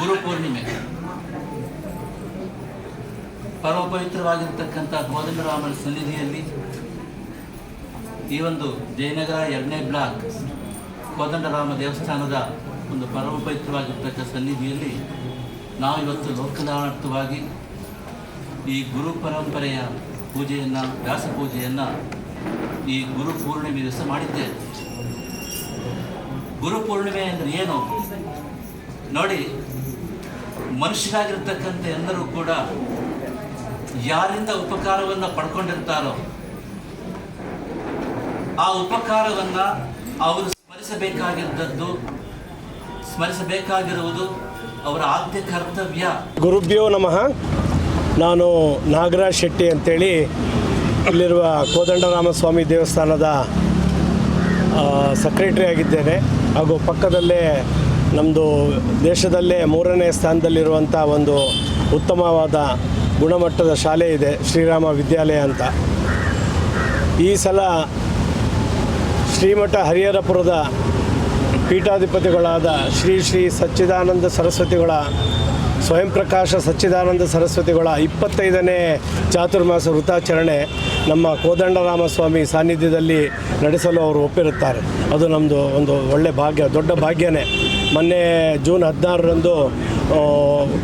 ಗುರು ಪೂರ್ಣಿಮೆ ಪರಮ ಪವಿತ್ರವಾಗಿರ್ತಕ್ಕಂಥ ಕೋದಂಡರಾಮನ ಸನ್ನಿಧಿಯಲ್ಲಿ ಈ ಒಂದು ಜಯನಗರ ಎರಡನೇ ಬ್ಲಾಕ್ ಕೋದಂಡರಾಮ ದೇವಸ್ಥಾನದ ಒಂದು ಪರಮ ಪವಿತ್ರವಾಗಿರ್ತಕ್ಕ ಸನ್ನಿಧಿಯಲ್ಲಿ ನಾವು ಇವತ್ತು ಲೋಕಾರ್ಥವಾಗಿ ಈ ಗುರು ಪರಂಪರೆಯ ಪೂಜೆಯನ್ನು, ವ್ಯಾಸ ಪೂಜೆಯನ್ನು ಈ ಗುರು ಪೂರ್ಣಿಮೆ ದಿವಸ ಮಾಡಿದ್ದೇವೆ. ಗುರು ಪೂರ್ಣಿಮೆ ಅಂದರೆ ಏನು? ನೋಡಿ ಮನುಷ್ಯರಾಗಿರ್ತಕ್ಕಂಥ ಎಲ್ಲರೂ ಕೂಡ ಯಾರಿಂದ ಉಪಕಾರವನ್ನು ಪಡ್ಕೊಂಡಿರ್ತಾರೋ ಆ ಉಪಕಾರವನ್ನು ಅವರು ಸ್ಮರಿಸಬೇಕಾಗಿದ್ದದ್ದು, ಸ್ಮರಿಸಬೇಕಾಗಿರುವುದು ಅವರ ಆದ್ಯ ಕರ್ತವ್ಯ. ಗುರುಭ್ಯೋ ನಮಃ. ನಾನು ನಾಗರಾಜ್ ಶೆಟ್ಟಿ ಅಂತೇಳಿ ಇಲ್ಲಿರುವ ಕೋದಂಡರಾಮಸ್ವಾಮಿ ದೇವಸ್ಥಾನದ ಸೆಕ್ರೆಟರಿ ಆಗಿದ್ದೇನೆ. ಹಾಗೂ ಪಕ್ಕದಲ್ಲೇ ನಮ್ಮದು ದೇಶದಲ್ಲೇ ಮೂರನೇ ಸ್ಥಾನದಲ್ಲಿರುವಂಥ ಒಂದು ಉತ್ತಮವಾದ ಗುಣಮಟ್ಟದ ಶಾಲೆ ಇದೆ, ಶ್ರೀರಾಮ ವಿದ್ಯಾಲಯ ಅಂತ. ಈ ಸಲ ಶ್ರೀಮಠ ಹರಿಹರಪುರದ ಪೀಠಾಧಿಪತಿಗಳಾದ ಶ್ರೀ ಶ್ರೀ ಸಚ್ಚಿದಾನಂದ ಸರಸ್ವತಿಗಳ ಸ್ವಯಂ ಪ್ರಕಾಶ ಸಚ್ಚಿದಾನಂದ ಸರಸ್ವತಿಗಳ ಇಪ್ಪತ್ತೈದನೇ ಚಾತುರ್ಮಾಸ ವೃತಾಚರಣೆ ನಮ್ಮ ಕೋದಂಡರಾಮಸ್ವಾಮಿ ಸಾನ್ನಿಧ್ಯದಲ್ಲಿ ನಡೆಸಲು ಅವರು ಒಪ್ಪಿರುತ್ತಾರೆ. ಅದು ನಮ್ಮದು ಒಂದು ಒಳ್ಳೆಯ ಭಾಗ್ಯ, ದೊಡ್ಡ ಭಾಗ್ಯನೇ. ಮೊನ್ನೆ ಜೂನ್ ಹದಿನಾರರಂದು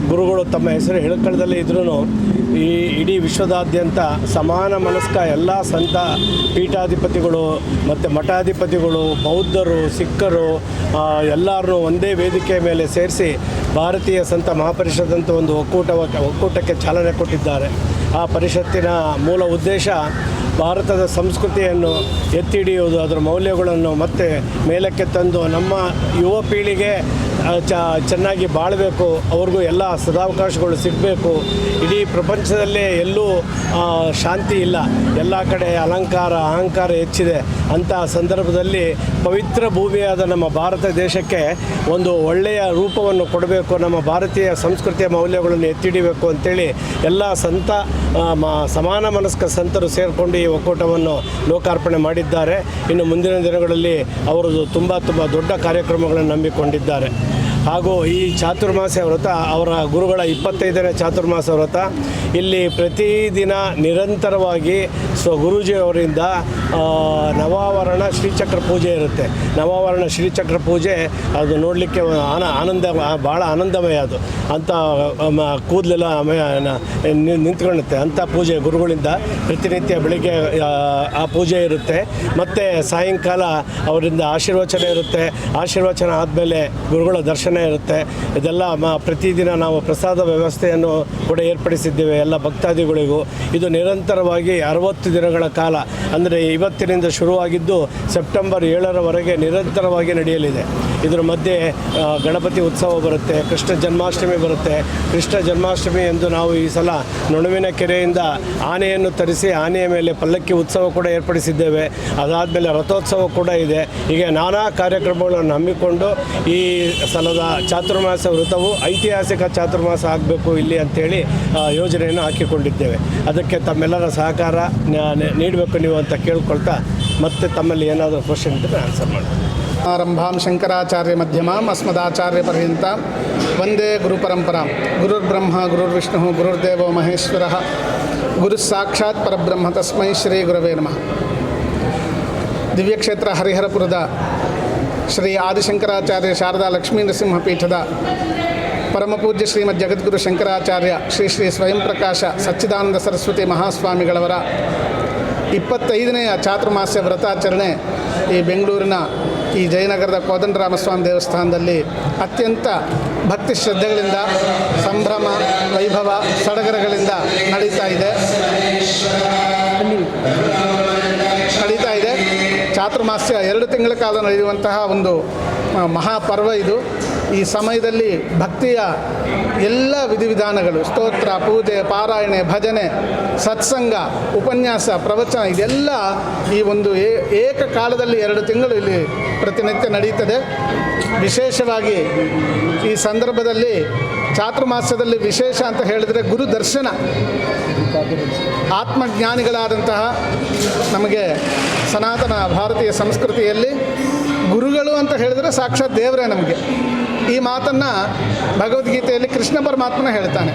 ಗುರುಗಳು ತಮ್ಮ ಹೆಸರು ಹೇಳ್ಕೊಳ್ಳದಲ್ಲೇ ಇದ್ರೂ ಈ ಇಡೀ ವಿಶ್ವದಾದ್ಯಂತ ಸಮಾನ ಮನಸ್ಕ ಎಲ್ಲ ಸಂತ ಪೀಠಾಧಿಪತಿಗಳು ಮತ್ತು ಮಠಾಧಿಪತಿಗಳು, ಬೌದ್ಧರು, ಸಿಖ್ಖರು ಎಲ್ಲರನ್ನೂ ಒಂದೇ ವೇದಿಕೆ ಮೇಲೆ ಸೇರಿಸಿ ಭಾರತೀಯ ಸಂತ ಮಹಾಪರಿಷತ್ ಅಂತ ಒಂದು ಒಕ್ಕೂಟ ಒಕ್ಕೂಟಕ್ಕೆ ಚಾಲನೆ ಕೊಟ್ಟಿದ್ದಾರೆ. ಆ ಪರಿಷತ್ತಿನ ಮೂಲ ಉದ್ದೇಶ ಭಾರತದ ಸಂಸ್ಕೃತಿಯನ್ನು ಎತ್ತಿ ಹಿಡಿಯೋದು ಅದರ ಮೌಲ್ಯಗಳನ್ನು ಮತ್ತೆ ಮೇಲಕ್ಕೆ ತಂದು ನಮ್ಮ ಯುವ ಪೀಳಿಗೆ ಚ, ಚೆನ್ನಾಗಿ ಬಾಳಬೇಕು, ಅವ್ರಿಗೂ ಎಲ್ಲ ಸದಾವಕಾಶಗಳು ಸಿಗಬೇಕು. ಇಡೀ ಪ್ರಪಂಚದಲ್ಲೇ ಎಲ್ಲೂ ಶಾಂತಿ ಇಲ್ಲ. ಎಲ್ಲ ಕಡೆ ಅಲಂಕಾರ, ಅಹಂಕಾರ ಹೆಚ್ಚಿದೆ. ಅಂತಹ ಸಂದರ್ಭದಲ್ಲಿ ಪವಿತ್ರ ಭೂಮಿಯಾದ ನಮ್ಮ ಭಾರತ ದೇಶಕ್ಕೆ ಒಂದು ಒಳ್ಳೆಯ ರೂಪವನ್ನು ಕೊಡಬೇಕು, ನಮ್ಮ ಭಾರತೀಯ ಸಂಸ್ಕೃತಿಯ ಮೌಲ್ಯಗಳನ್ನು ಎತ್ತಿಡಿಬೇಕು ಅಂತೇಳಿ ಎಲ್ಲ ಸಂತ ಸಮಾನ ಮನಸ್ಕ ಸಂತರು ಸೇರಿಕೊಂಡು ಒಕ್ಕೂಟವನ್ನು ಲೋಕಾರ್ಪಣೆ ಮಾಡಿದ್ದಾರೆ. ಇನ್ನು ಮುಂದಿನ ದಿನಗಳಲ್ಲಿ ಅವರದು ತುಂಬ ತುಂಬ ದೊಡ್ಡ ಕಾರ್ಯಕ್ರಮಗಳನ್ನು ನಂಬಿಕೊಂಡಿದ್ದಾರೆ ಹಾಗೂ ಈ ಚಾತುರ್ಮಾಸ ವ್ರತ ಅವರ ಗುರುಗಳ ಇಪ್ಪತ್ತೈದನೇ ಚಾತುರ್ಮಾಸ ವ್ರತ, ಇಲ್ಲಿ ಪ್ರತಿದಿನ ನಿರಂತರವಾಗಿ ಸ್ವ ಗುರೂಜಿಯವರಿಂದ ನವಾವರಣ ಶ್ರೀಚಕ್ರ ಪೂಜೆ ಇರುತ್ತೆ. ನವಾವರಣ ಶ್ರೀಚಕ್ರ ಪೂಜೆ, ಅದು ನೋಡಲಿಕ್ಕೆ ಆನ, ಆನಂದ ಭಾಳ ಆನಂದಮಯ ಅದು. ಅಂಥ ಕೂದಲೆಲ್ಲ ನಿಂತ್ಕೊಳ್ಳುತ್ತೆ. ಅಂಥ ಪೂಜೆ ಗುರುಗಳಿಂದ ಪ್ರತಿನಿತ್ಯ ಬೆಳಿಗ್ಗೆ ಆ, ಪೂಜೆ ಇರುತ್ತೆ. ಮತ್ತು ಸಾಯಂಕಾಲ ಅವರಿಂದ ಆಶೀರ್ವಚನ ಇರುತ್ತೆ. ಆಶೀರ್ವಚನ ಆದಮೇಲೆ ಗುರುಗಳ ದರ್ಶನ ಇರುತ್ತೆ. ಇದೆಲ್ಲ ಮ ಪ್ರತಿದಿನ ನಾವು ಪ್ರಸಾದ ವ್ಯವಸ್ಥೆಯನ್ನು ಕೂಡ ಏರ್ಪಡಿಸಿದ್ದೇವೆ ಎಲ್ಲ ಭಕ್ತಾದಿಗಳಿಗೂ. ಇದು ನಿರಂತರವಾಗಿ ಅರವತ್ತು ದಿನಗಳ ಕಾಲ. ಅಂದರೆ ಇವತ್ತಿನಿಂದ ಶುರುವಾಗಿದ್ದು ಸೆಪ್ಟೆಂಬರ್ ಏಳರವರೆಗೆ ನಿರಂತರವಾಗಿ ನಡೆಯಲಿದೆ. ಇದರ ಮಧ್ಯೆ ಗಣಪತಿ ಉತ್ಸವ ಬರುತ್ತೆ, ಕೃಷ್ಣ ಜನ್ಮಾಷ್ಟಮಿ ಬರುತ್ತೆ. ಕೃಷ್ಣ ಜನ್ಮಾಷ್ಟಮಿ ಎಂದು ನಾವು ಈ ಸಲ ನೊಣವಿನ ಕೆರೆಯಿಂದ ಆನೆಯನ್ನು ತರಿಸಿ, ಆನೆಯ ಮೇಲೆ ಪಲ್ಲಕ್ಕಿ ಉತ್ಸವ ಕೂಡ ಏರ್ಪಡಿಸಿದ್ದೇವೆ. ಅದಾದಮೇಲೆ ರಥೋತ್ಸವ ಕೂಡ ಇದೆ. ಹೀಗೆ ನಾನಾ ಕಾರ್ಯಕ್ರಮಗಳನ್ನು ಹಮ್ಮಿಕೊಂಡು ಈ ಸಲದ ಚಾತುರ್ಮಾಸ ವೃತವು ಐತಿಹಾಸಿಕ ಚಾತುರ್ಮಾಸ ಆಗಬೇಕು ಇಲ್ಲಿ ಅಂತೇಳಿ ಯೋಜನೆಯನ್ನು ಹಾಕಿಕೊಂಡಿದ್ದೇವೆ. ಅದಕ್ಕೆ ತಮ್ಮೆಲ್ಲರ ಸಹಕಾರ ನೀಡಬೇಕು ನೀವು ಅಂತ ಕೇಳ್ಕೊಳ್ತಾ ಮತ್ತೆ ತಮ್ಮಲ್ಲಿ ಏನಾದರೂ ಕ್ವಶನ್ ಇದ್ದರೆ ಆನ್ಸರ್ ಮಾಡ್ತೀನಿ. ಆರಂಭಾಂ ಶಂಕರಾಚಾರ್ಯ ಮಧ್ಯಮಾಂ ಅಸ್ಮದಾಚಾರ್ಯ ಪರ್ಯಂತ. ವಂದೇ ಗುರುಪರಂಪರಾಂ. ಗುರುರ್ಬ್ರಹ್ಮ, ಗುರುರ್ವಿಷ್ಣು, ಗುರುರ್ದೇವೋ ಮಹೇಶ್ವರ. ಗುರು ಸಾಕ್ಷಾತ್ ಪರಬ್ರಹ್ಮ ತಸ್ಮೈ ಶ್ರೀ ಗುರವೇ ನಮಃ. ದಿವ್ಯಕ್ಷೇತ್ರ ಹರಿಹರಪುರದ ಶ್ರೀ ಆದಿಶಂಕರಾಚಾರ್ಯ ಶಾರದಾ ಲಕ್ಷ್ಮೀ ನರಸಿಂಹ ಪೀಠದ ಪರಮಪೂಜ್ಯ ಶ್ರೀಮದ್ ಜಗದ್ಗುರು ಶಂಕರಾಚಾರ್ಯ ಶ್ರೀ ಶ್ರೀ ಸ್ವಯಂ ಪ್ರಕಾಶ ಸಚ್ಚಿದಾನಂದ ಸರಸ್ವತಿ ಮಹಾಸ್ವಾಮಿಗಳವರ ಇಪ್ಪತ್ತೈದನೆಯ ಚಾತುರ್ಮಾಸ್ಯ ವ್ರತಾಚರಣೆ ಈ ಬೆಂಗಳೂರಿನ ಈ ಜಯನಗರದ ಕೋದಂಡರಾಮಸ್ವಾಮಿ ದೇವಸ್ಥಾನದಲ್ಲಿ ಅತ್ಯಂತ ಭಕ್ತಿ ಶ್ರದ್ಧೆಗಳಿಂದ ಸಂಭ್ರಮ, ವೈಭವ, ಸಡಗರಗಳಿಂದ ನಡೀತಾ ಇದೆ. ನಡೀತಾ ಇದೆ. ಚಾತುರ್ಮಾಸ್ಯ ಎರಡು ತಿಂಗಳ ಕಾಲ ನಡೆಯುವಂತಹ ಒಂದು ಮಹಾಪರ್ವ ಇದು. ಈ ಸಮಯದಲ್ಲಿ ಭಕ್ತಿಯ ಎಲ್ಲ ವಿಧಿವಿಧಾನಗಳು, ಸ್ತೋತ್ರ, ಪೂಜೆ, ಪಾರಾಯಣೆ, ಭಜನೆ, ಸತ್ಸಂಗ, ಉಪನ್ಯಾಸ, ಪ್ರವಚನ, ಇದೆಲ್ಲ ಈ ಒಂದು ಏ- ಏಕಕಾಲದಲ್ಲಿ ಎರಡು ತಿಂಗಳು ಇಲ್ಲಿ ಪ್ರತಿನಿತ್ಯ ನಡೆಯುತ್ತದೆ. ವಿಶೇಷವಾಗಿ ಈ ಸಂದರ್ಭದಲ್ಲಿ ಚಾತುರ್ಮಾಸ್ಯದಲ್ಲಿ ವಿಶೇಷ ಅಂತ ಹೇಳಿದರೆ ಗುರು ದರ್ಶನ. ಆತ್ಮಜ್ಞಾನಿಗಳಾದಂತಹ ನಮಗೆ ಸನಾತನ ಭಾರತೀಯ ಸಂಸ್ಕೃತಿಯಲ್ಲಿ ಗುರುಗಳು ಅಂತ ಹೇಳಿದ್ರೆ ಸಾಕ್ಷಾತ್ ದೇವರೇ ನಮಗೆ. ಈ ಮಾತನ್ನು ಭಗವದ್ಗೀತೆಯಲ್ಲಿ ಕೃಷ್ಣ ಪರಮಾತ್ಮನ ಹೇಳ್ತಾನೆ.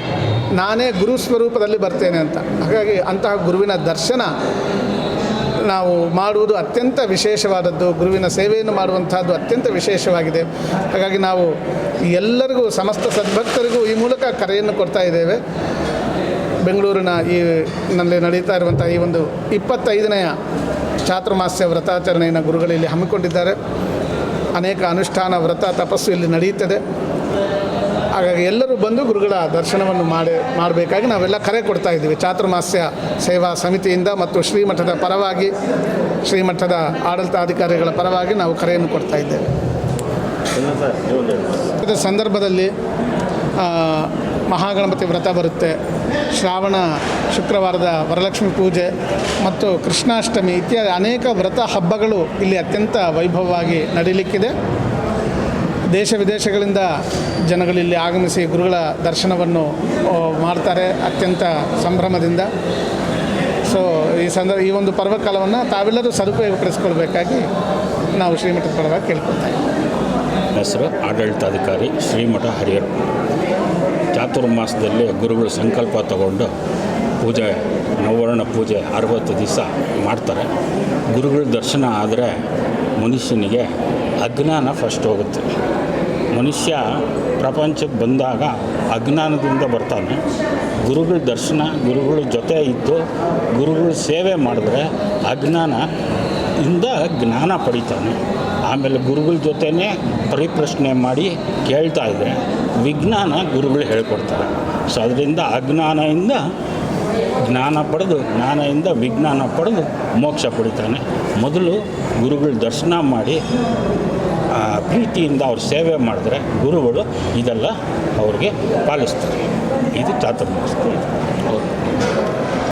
ನಾನೇ ಗುರು ಸ್ವರೂಪದಲ್ಲಿ ಬರ್ತೇನೆ ಅಂತ. ಹಾಗಾಗಿ ಅಂತಹ ಗುರುವಿನ ದರ್ಶನ ನಾವು ಮಾಡುವುದು ಅತ್ಯಂತ ವಿಶೇಷವಾದದ್ದು. ಗುರುವಿನ ಸೇವೆಯನ್ನು ಮಾಡುವಂತಹದ್ದು ಅತ್ಯಂತ ವಿಶೇಷವಾಗಿದೆ. ಹಾಗಾಗಿ ನಾವು ಎಲ್ಲರಿಗೂ, ಸಮಸ್ತ ಸದ್ಭಕ್ತರಿಗೂ ಈ ಮೂಲಕ ಕರೆಯನ್ನು ಕೊಡ್ತಾ ಇದ್ದೇವೆ. ಬೆಂಗಳೂರಿನ ಈ ನಲ್ಲಿ ನಡೀತಾ ಇರುವಂಥ ಈ ಒಂದು ಇಪ್ಪತ್ತೈದನೆಯ ಚಾತುರ್ಮಾಸ್ಯ ವ್ರತಾಚರಣೆಯನ್ನು ಗುರುಗಳಲ್ಲಿ ಹಮ್ಮಿಕೊಂಡಿದ್ದಾರೆ. ಅನೇಕ ಅನುಷ್ಠಾನ ವ್ರತ ತಪಸ್ಸು ಇಲ್ಲಿ ನಡೆಯುತ್ತದೆ. ಹಾಗಾಗಿ ಎಲ್ಲರೂ ಬಂದು ಗುರುಗಳ ದರ್ಶನವನ್ನು ಮಾಡಿ ಮಾಡಬೇಕಾಗಿ ನಾವೆಲ್ಲ ಕರೆ ಕೊಡ್ತಾ ಇದ್ದೀವಿ. ಚಾತುರ್ಮಾಸ್ಯ ಸೇವಾ ಸಮಿತಿಯಿಂದ ಮತ್ತು ಶ್ರೀಮಠದ ಪರವಾಗಿ ಶ್ರೀಮಠದ ಆಡಳಿತಾಧಿಕಾರಿಗಳ ಪರವಾಗಿ ನಾವು ಕರೆಯನ್ನು ಕೊಡ್ತಾ ಇದ್ದೇವೆ. ಇದರ ಸಂದರ್ಭದಲ್ಲಿ ಮಹಾಗಣಪತಿ ವ್ರತ ಬರುತ್ತೆ. ಶ್ರಾವಣ, ಶುಕ್ರವಾರದ ವರಲಕ್ಷ್ಮಿ ಪೂಜೆ ಮತ್ತು ಕೃಷ್ಣಾಷ್ಟಮಿ ಇತ್ಯಾದಿ ಅನೇಕ ವ್ರತ ಹಬ್ಬಗಳು ಇಲ್ಲಿ ಅತ್ಯಂತ ವೈಭವವಾಗಿ ನಡೀಲಿಕ್ಕಿದೆ. ದೇಶ ವಿದೇಶಗಳಿಂದ ಜನಗಳಿಲ್ಲಿ ಆಗಮಿಸಿ ಗುರುಗಳ ದರ್ಶನವನ್ನು ಮಾಡ್ತಾರೆ ಅತ್ಯಂತ ಸಂಭ್ರಮದಿಂದ. ಸೊ ಈ ಸಂದರ್ಭ ಈ ಒಂದು ಪರ್ವಕಾಲವನ್ನು ತಾವೆಲ್ಲರೂ ಸದುಪಯೋಗಪಡಿಸ್ಕೊಳ್ಬೇಕಾಗಿ ನಾವು ಶ್ರೀಮಠದ ಪರವಾಗಿ ಕೇಳ್ಕೊಳ್ತಾ ಇದ್ದೀವಿ. ನನ್ನ ಹೆಸರು ಆಡಳಿತಾಧಿಕಾರಿ ಶ್ರೀಮಠ ಹರಿಹರ ಚಾತುರ್ಮಾಸದಲ್ಲಿ ಗುರುಗಳು ಸಂಕಲ್ಪ ತಗೊಂಡು ಪೂಜೆ ನವರ್ಣ ಪೂಜೆ ಅರವತ್ತು ದಿವಸ ಮಾಡ್ತಾರೆ. ಗುರುಗಳ ದರ್ಶನ ಆದರೆ ಮನುಷ್ಯನಿಗೆ ಅಜ್ಞಾನ ಫಸ್ಟ್ ಹೋಗುತ್ತೆ. ಮನುಷ್ಯ ಪ್ರಪಂಚಕ್ಕೆ ಬಂದಾಗ ಅಜ್ಞಾನದಿಂದ ಬರ್ತಾನೆ. ಗುರುಗಳ ದರ್ಶನ, ಗುರುಗಳ ಜೊತೆ ಇದ್ದು ಗುರುಗಳ ಸೇವೆ ಮಾಡಿದ್ರೆ ಅಜ್ಞಾನ ಇಂದ ಜ್ಞಾನ ಪಡಿತಾನೆ. ಆಮೇಲೆ ಗುರುಗಳ ಜೊತೆನೇ ಪರಿಪ್ರಶ್ನೆ ಮಾಡಿ ಕೇಳ್ತಾ ಇದ್ದರೆ ವಿಜ್ಞಾನ ಗುರುಗಳು ಹೇಳ್ಕೊಡ್ತಾರೆ. ಸೊ ಅದರಿಂದ ಅಜ್ಞಾನದಿಂದ ಜ್ಞಾನ ಪಡೆದು, ಜ್ಞಾನದಿಂದ ವಿಜ್ಞಾನ ಪಡೆದು ಮೋಕ್ಷ ಪಡಿತಾನೆ. ಮೊದಲು ಗುರುಗಳ ದರ್ಶನ ಮಾಡಿ ಪ್ರೀತಿಯಿಂದ ಅವ್ರು ಸೇವೆ ಮಾಡಿದ್ರೆ ಗುರುಗಳು ಇದೆಲ್ಲ ಅವ್ರಿಗೆ ಪಾಲಿಸ್ತಾರೆ. ಇದು ಚಾತುರ್ಮಾಸ